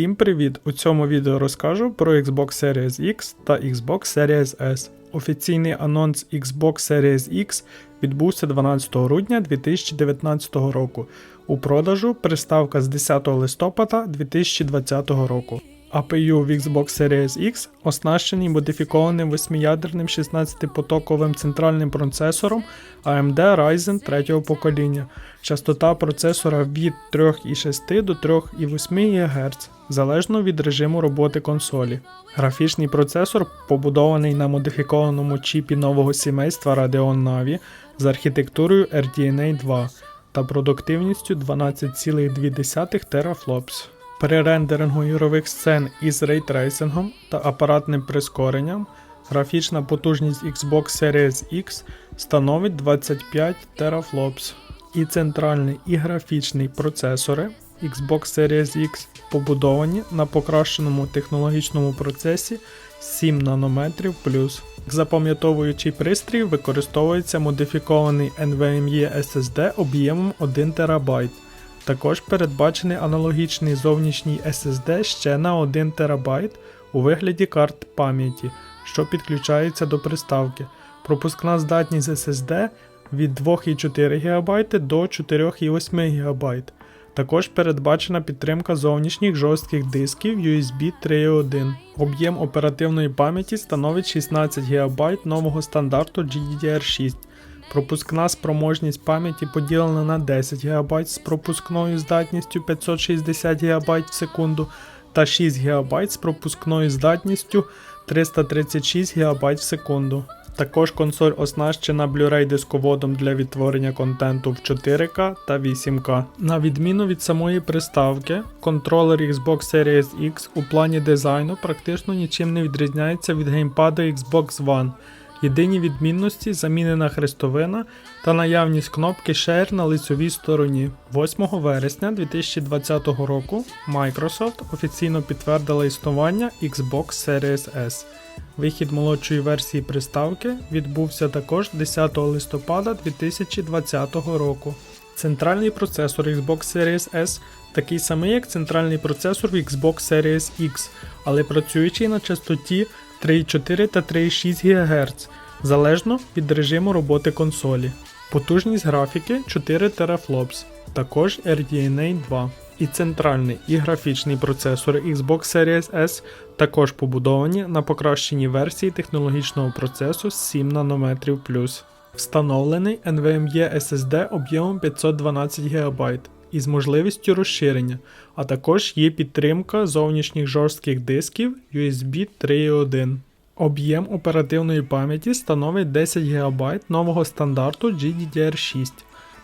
Усім привіт! У цьому відео розкажу про Xbox Series X та Xbox Series S. Офіційний анонс Xbox Series X відбувся 12 грудня 2019 року. У продажу приставка з 10 листопада 2020 року. APU в Xbox Series X оснащений модифікованим 8-ядерним 16-потоковим центральним процесором AMD Ryzen 3 покоління. Частота процесора від 3,6 до 3,8 ГГц, залежно від режиму роботи консолі. Графічний процесор побудований на модифікованому чіпі нового сімейства Radeon Navi з архітектурою RDNA 2 та продуктивністю 12,2 терафлопс. При рендерингу ігрових сцен із рейтрейсингом та апаратним прискоренням графічна потужність Xbox Series X становить 25 терафлопс. І центральний і графічний процесори Xbox Series X побудовані на покращеному технологічному процесі 7 нанометрів плюс. Запам'ятовуючий пристрій використовується модифікований NVMe SSD об'ємом 1 ТБ. Також передбачений аналогічний зовнішній SSD ще на 1 ТБ у вигляді карт пам'яті, що підключається до приставки. Пропускна здатність SSD від 2,4 ГБ до 4,8 ГБ. Також передбачена підтримка зовнішніх жорстких дисків USB 3.1. Об'єм оперативної пам'яті становить 16 ГБ нового стандарту GDDR6. Пропускна спроможність пам'яті поділена на 10 ГБ з пропускною здатністю 560 ГБ в секунду та 6 ГБ з пропускною здатністю 336 ГБ в секунду. Також консоль оснащена Blu-ray дисководом для відтворення контенту в 4К та 8К. На відміну від самої приставки, контролер Xbox Series X у плані дизайну практично нічим не відрізняється від геймпаду Xbox One. Єдині відмінності замінена хрестовина та наявність кнопки Share на лицевій стороні. 8 вересня 2020 року Microsoft офіційно підтвердила існування Xbox Series S. Вихід молодшої версії приставки відбувся також 10 листопада 2020 року. Центральний процесор Xbox Series S такий самий, як центральний процесор в Xbox Series X, але працюючий на частоті 3,4 та 3,6 ГГц, залежно від режиму роботи консолі. Потужність графіки 4 терафлопс, також RDNA 2. І центральний і графічний процесори Xbox Series S також побудовані на покращеній версії технологічного процесу 7 нанометрів плюс. Встановлений NVMe SSD об'ємом 512 ГБ із можливістю розширення, а також є підтримка зовнішніх жорстких дисків USB 3.1. Об'єм оперативної пам'яті становить 10 ГБ нового стандарту GDDR6.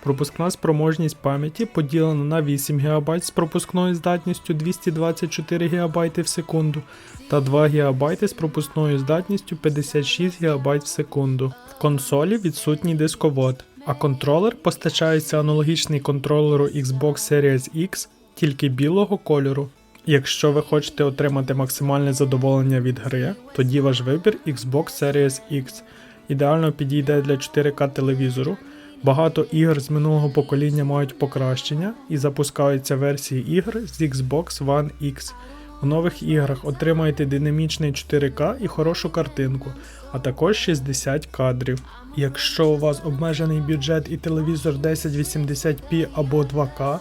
Пропускна спроможність пам'яті поділена на 8 ГБ з пропускною здатністю 224 ГБ в секунду та 2 ГБ з пропускною здатністю 56 ГБ в секунду. В консолі відсутній дисковод, а контролер постачається аналогічний контролеру Xbox Series X тільки білого кольору. Якщо ви хочете отримати максимальне задоволення від гри, тоді ваш вибір Xbox Series X ідеально підійде для 4К телевізору. Багато ігор з минулого покоління мають покращення і запускаються версії ігр з Xbox One X. В нових іграх отримаєте динамічний 4К і хорошу картинку, а також 60 кадрів. Якщо у вас обмежений бюджет і телевізор 1080p або 2К,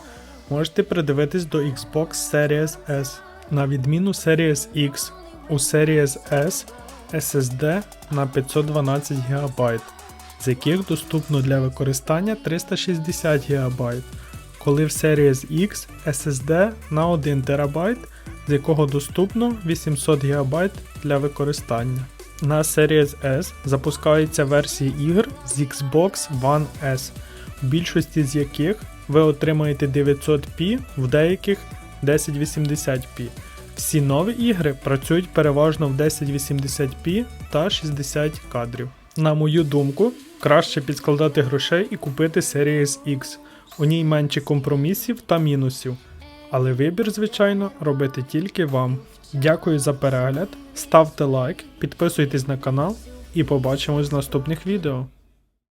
можете придивитись до Xbox Series S. На відміну Series X, у Series S SSD на 512 ГБ з яких доступно для використання 360 ГБ, коли в Series X SSD на 1 ТБ, з якого доступно 800 ГБ для використання. На Series S запускаються версії ігор з Xbox One S, в більшості з яких ви отримаєте 900p, в деяких 1080p. Всі нові ігри працюють переважно в 1080p та 60 кадрів. На мою думку, краще підскладати грошей і купити Series X. У ній менше компромісів та мінусів. Але вибір, звичайно, робити тільки вам. Дякую за перегляд, ставте лайк, підписуйтесь на канал і побачимось в наступних відео.